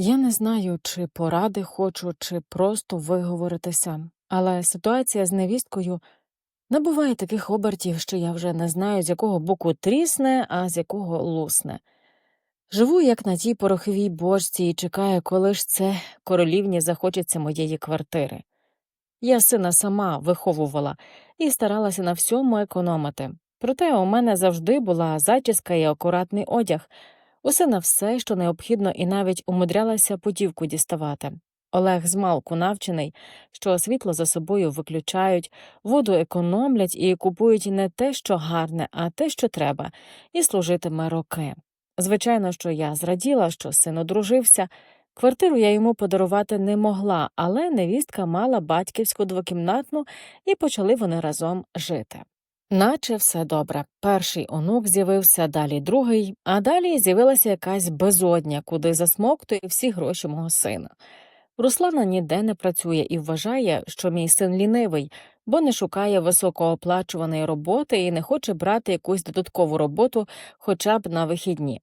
Я не знаю, чи поради хочу, чи просто виговоритися, але ситуація з невісткою набуває таких обертів, що я вже не знаю, з якого боку трісне, а з якого лусне. Живу, як на тій пороховій бочці, і чекаю, коли ж це королівні захочеться моєї квартири. Я сина сама виховувала і старалася на всьому економити. Проте у мене завжди була зачіска і акуратний одяг, усе на все, що необхідно, і навіть умудрялася путівку діставати. Олег змалку навчений, що світло за собою виключають, воду економлять і купують не те, що гарне, а те, що треба, і служитиме роки. Звичайно, що я зраділа, що син одружився. Квартиру я йому подарувати не могла, але невістка мала батьківську двокімнатну, і почали вони разом жити. Наче все добре. Перший онук з'явився, далі другий, а далі з'явилася якась безодня, куди засмоктує всі гроші мого сина. Руслана ніде не працює і вважає, що мій син лінивий, бо не шукає високооплачуваної роботи і не хоче брати якусь додаткову роботу хоча б на вихідні.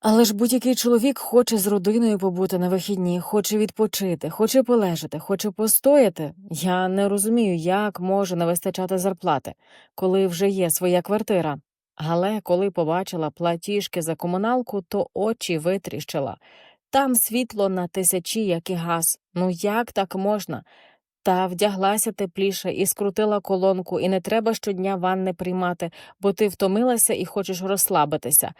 Але ж будь-який чоловік хоче з родиною побути на вихідні, хоче відпочити, хоче полежати, хоче постояти. Я не розумію, як може не вистачати зарплати, коли вже є своя квартира. Але коли побачила платіжки за комуналку, то очі витріщила. Там світло на тисячі, як і газ. Ну як так можна? Та вдяглася тепліше і скрутила колонку, і не треба щодня ванни приймати, бо ти втомилася і хочеш розслабитися.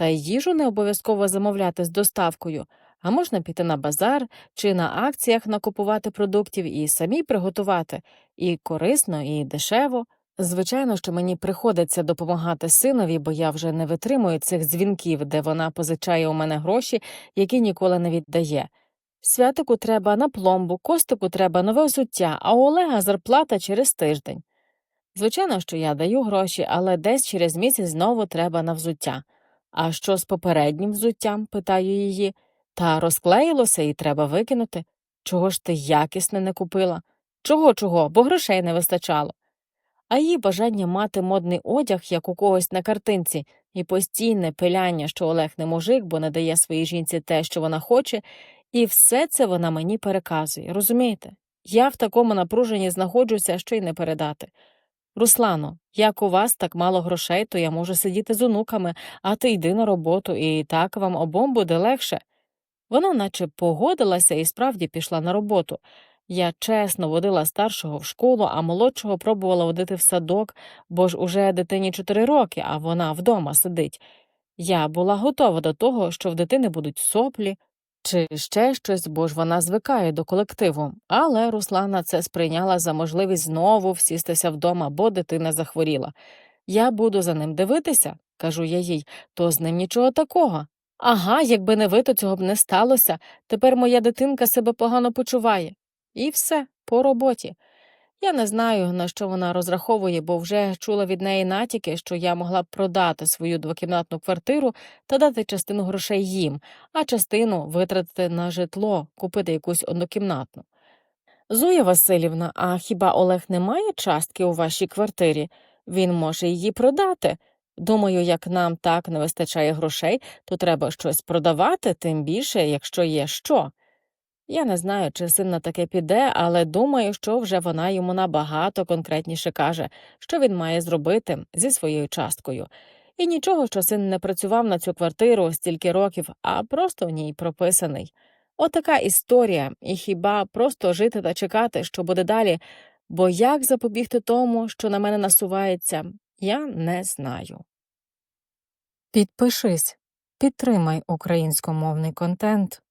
Та й їжу не обов'язково замовляти з доставкою, а можна піти на базар чи на акціях накупувати продуктів і самі приготувати, і корисно, і дешево. Звичайно, що мені приходиться допомагати синові, бо я вже не витримую цих дзвінків, де вона позичає у мене гроші, які ніколи не віддає. Святику треба на пломбу, костику треба нове взуття, а у Олега зарплата через тиждень. Звичайно, що я даю гроші, але десь через місяць знову треба на взуття. А що з попереднім взуттям? питаю її. Та розклеїлося і треба викинути. Чого ж ти якісне не купила? Чого, чого, бо грошей не вистачало. А її бажання мати модний одяг, як у когось на картинці, і постійне пиляння, що Олег не мужик, бо не дає своїй жінці те, що вона хоче, і все це вона мені переказує. Розумієте? Я в такому напруженні знаходжуся, що й не передати. Руслано, як у вас так мало грошей, то я можу сидіти з онуками, а ти йди на роботу, і так вам обом буде легше. Вона наче погодилася і справді пішла на роботу. Я чесно водила старшого в школу, а молодшого пробувала водити в садок, бо ж уже дитині чотири роки, а вона вдома сидить. Я була готова до того, що в дитини будуть соплі чи ще щось, бо ж вона звикає до колективу. Але Руслана це сприйняла за можливість знову всістися вдома, бо дитина захворіла. Я буду за ним дивитися, кажу я їй, то з ним нічого такого. Ага, якби не ви, то цього б не сталося. Тепер моя дитинка себе погано почуває. І все, по роботі. Я не знаю, на що вона розраховує, бо вже чула від неї натяки, що я могла б продати свою двокімнатну квартиру та дати частину грошей їм, а частину витратити на житло, купити якусь однокімнатну. Зоя Васильівна, а хіба Олег не має частки у вашій квартирі? Він може її продати. Думаю, як нам так не вистачає грошей, то треба щось продавати, тим більше, якщо є що. Я не знаю, чи син на таке піде, але думаю, що вже вона йому набагато конкретніше каже, що він має зробити зі своєю часткою. І нічого, що син не працював на цю квартиру стільки років, а просто в ній прописаний. Отака історія, і хіба просто жити та чекати, що буде далі, бо як запобігти тому, що на мене насувається, я не знаю. Підпишись, підтримай українськомовний контент.